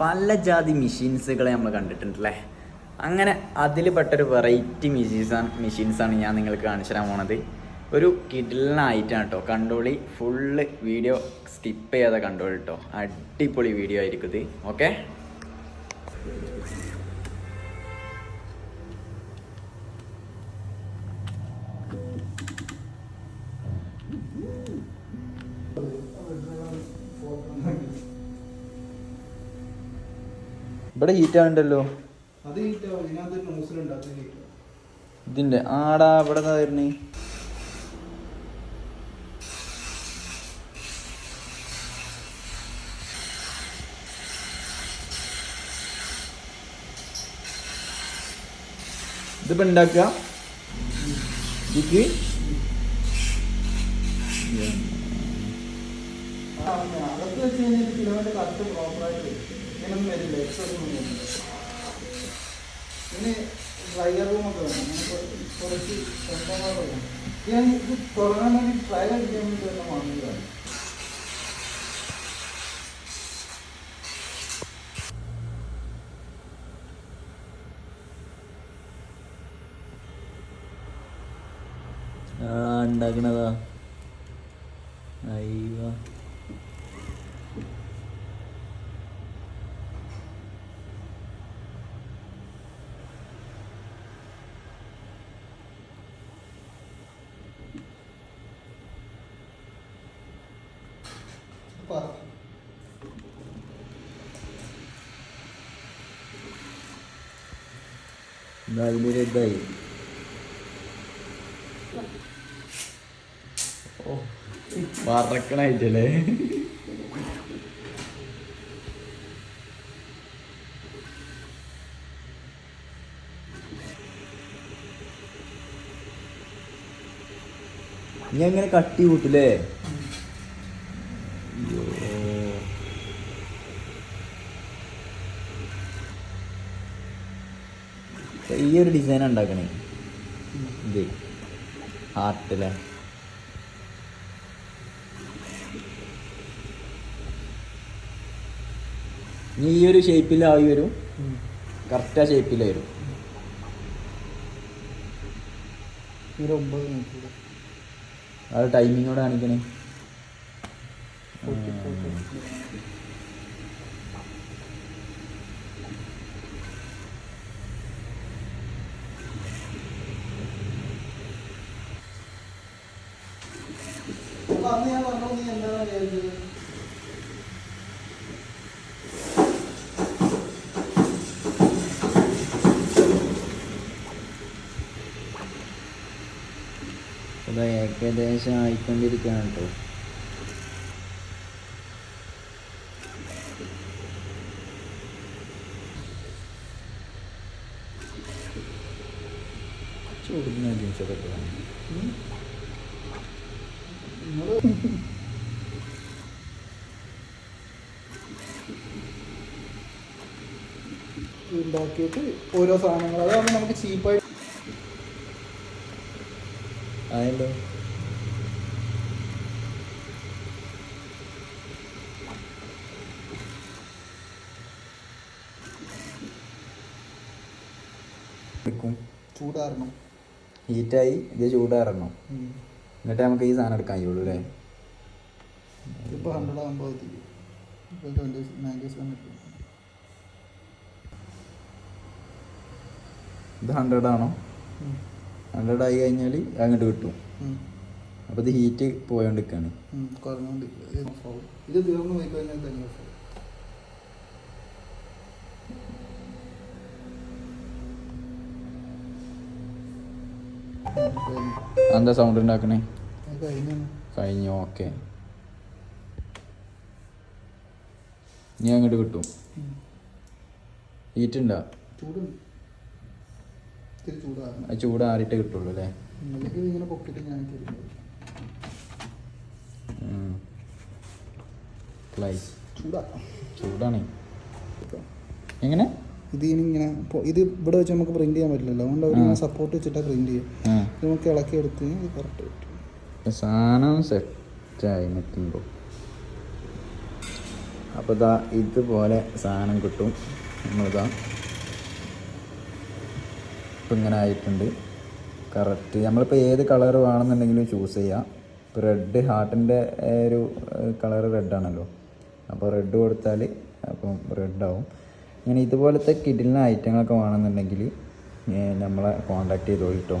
പല ജാതി മെഷീൻസുകളെ നമ്മൾ കണ്ടിട്ടുണ്ടല്ലേ? അങ്ങനെ അതിൽ പെട്ടൊരു വെറൈറ്റി മെഷീൻസാണ് മെഷീൻസാണ് ഞാൻ നിങ്ങൾക്ക് കാണിച്ചു തരാൻ പോണത്. ഒരു കിഡിലിനായിട്ടാണ് കേട്ടോ കണ്ടോളി ഫുള്ള് വീഡിയോ സ്കിപ്പ് ചെയ്യാതെ കണ്ടോളി കേട്ടോ അടിപൊളി വീഡിയോ ആയിരിക്കും ഇത്. ഓക്കെ ഇവിടെ ഹീറ്റ് ആവണ്ടല്ലോ. ഇതിന്റെ ആടാ ഇവിടെ വരുന്നേ? ഇതിപ്പോ ഉണ്ടാക്കുക ഇതിക്ക് അകത്ത് വെച്ച് കഴിഞ്ഞാൽ കിലോമീറ്റർ കറക്റ്റ് പ്രോപ്പറായിട്ട് വരും ഇങ്ങനൊന്നും വരില്ല എക്സസ് ഒന്നും വരില്ല. പിന്നെ ഡ്രയർ റൂമൊക്കെ വേണം. കുറച്ച് വേണം. ഞാൻ ഇത് തുടങ്ങാൻ വേണ്ടി ട്രൈ അടിക്കാൻ വേണ്ടി തന്നെ വാങ്ങിയതാണ് ഉണ്ടാക്കണതാ. അയ്യോ. പറ എന്താ അതിലൊരു ഇതായി. പറക്കണായിട്ടല്ലേ നീ അങ്ങനെ കട്ടി കൂട്ടില്ലേ? ഇപ്പൊ ഈ ഒരു ഡിസൈൻ ഉണ്ടാക്കണേ. ഇത് ഹാർട്ടിലെ നീ ഈ ഒരു ഷേപ്പിലായി വരും. കറക്റ്റ് ആ ഷേപ്പിൽ വരും. ഒരു ഒമ്പത് മിനിറ്റ് അത് ടൈമിങ്ങോടെ കാണിക്കണേ. അന്ന് ഞാൻ പറഞ്ഞു നീ എന്താണ് വിചാരിച്ചത് അത് ഏകദേശം ആയിക്കൊണ്ടിരിക്കുകയാണ് കേട്ടോ. ചൂടുന്ന ജീൻസൊക്കെ ഉണ്ടാക്കിയിട്ട് ഓരോ സാധനങ്ങൾ. അതാകുമ്പോൾ നമുക്ക് ചീപ്പായിട്ട് ആയല്ലോ ചൂടാറണം. ഹീറ്റായി ഇത് ചൂടാറണം. എന്നിട്ട് നമുക്ക് ഈ സാധനം എടുക്കാൻ കഴിയുള്ളൂ അല്ലേ? ഇപ്പോൾ ഹൺഡ്രഡ് ആകുമ്പോൾ തീരും. ഇപ്പോൾ ട്വന്റി നയന്റി സെവൻ ഇത് ഹൺഡ്രഡ് ആണോ? ഹൺഡ്രഡ് ആയി കഴിഞ്ഞാൽ അങ്ങോട്ട് കിട്ടും. അപ്പോൾ ഇത് ഹീറ്റ് പോയോണ്ടിരിക്കുകയാണ് ഇത് തീർന്നു പോയി കഴിഞ്ഞാൽ തന്നെ. എന്താ സൗണ്ട് ഉണ്ടാക്കണേ? കഴിഞ്ഞു. ഓക്കെ. ഇനി അങ്ങോട്ട് കിട്ടും. ഉം. ചൂട് ആറിട്ട് കിട്ടുള്ളൂ അല്ലേ? ചൂടാണ്. എങ്ങനെ? ഇത് ഇങ്ങനെ ഇത് ഇവിടെ വെച്ച് നമുക്ക് പ്രിന്റ് ചെയ്യാൻ പറ്റില്ലല്ലോ. അതുകൊണ്ട് അവർ. സപ്പോർട്ട് വെച്ചിട്ടാണ് പ്രിന്റ് ചെയ്യുക. നമുക്ക് ഇളക്കി എടുത്ത് കറക്റ്റ് കിട്ടും സാധനം സെറ്റായി നിൽക്കുമ്പോൾ. അപ്പോൾ ഇതാ ഇതുപോലെ സാധനം കിട്ടും. നമ്മളിതാ ഇപ്പം ഇങ്ങനെ ആയിട്ടുണ്ട്. കറക്റ്റ് നമ്മളിപ്പോൾ ഏത് കളർ വേണമെന്നുണ്ടെങ്കിലും ചൂസ് ചെയ്യാം. ഇപ്പോൾ റെഡ് ഹാർട്ടിന്റെ ഒരു കളർ റെഡാണല്ലോ അപ്പോൾ റെഡ് കൊടുത്താൽ അപ്പം റെഡ് ആവും. ഇങ്ങനെ ഇതുപോലത്തെ കിഡിലിന് ഐറ്റങ്ങളൊക്കെ വേണമെന്നുണ്ടെങ്കിൽ നമ്മളെ കോണ്ടാക്ട് ചെയ്തോളൂ കേട്ടോ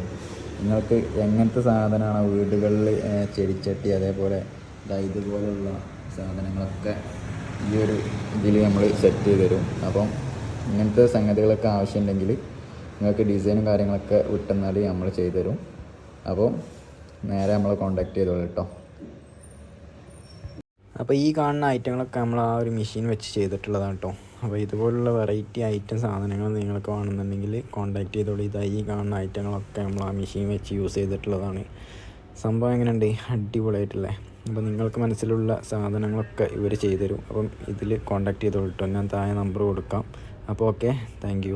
നിങ്ങൾക്ക് എങ്ങനത്തെ സാധനമാണ് വീടുകളിൽ ചെടിച്ചട്ടി അതേപോലെ ഇതുപോലെയുള്ള സാധനങ്ങളൊക്കെ ഈ ഒരു ഇതിൽ നമ്മൾ സെറ്റ് ചെയ്ത് തരും. അപ്പം ഇങ്ങനത്തെ സംഗതികളൊക്കെ ആവശ്യമുണ്ടെങ്കിൽ നിങ്ങൾക്ക് ഡിസൈനും കാര്യങ്ങളൊക്കെ വിട്ടെന്നാൽ നമ്മൾ ചെയ്തു തരും. അപ്പോൾ നേരെ നമ്മളെ കോണ്ടാക്ട് ചെയ്തോളൂ കേട്ടോ. അപ്പോൾ ഈ കാണുന്ന ഐറ്റങ്ങളൊക്കെ നമ്മൾ ആ ഒരു മെഷീൻ വെച്ച് ചെയ്തിട്ടുള്ളതാണ് കേട്ടോ. അപ്പോൾ ഇതുപോലുള്ള വെറൈറ്റി ഐറ്റം സാധനങ്ങൾ നിങ്ങൾക്ക് വേണമെന്നുണ്ടെങ്കിൽ കോണ്ടാക്ട് ചെയ്തോളൂ. ഇതാ ഈ കാണുന്ന ഐറ്റങ്ങളൊക്കെ നമ്മൾ ആ മെഷീൻ വെച്ച് യൂസ് ചെയ്തിട്ടുള്ളതാണ്. സംഭവം എങ്ങനെയുണ്ട്? അടിപൊളിയായിട്ടല്ലേ? അപ്പോൾ നിങ്ങൾക്ക് മനസ്സിലുള്ള സാധനങ്ങളൊക്കെ ഇവർ ചെയ്തു തരും അപ്പം ഇതിൽ കോണ്ടാക്ട് ചെയ്തോളൂ കേട്ടോ ഞാൻ താഴെ നമ്പർ കൊടുക്കാം. അപ്പോൾ ഓക്കെ താങ്ക്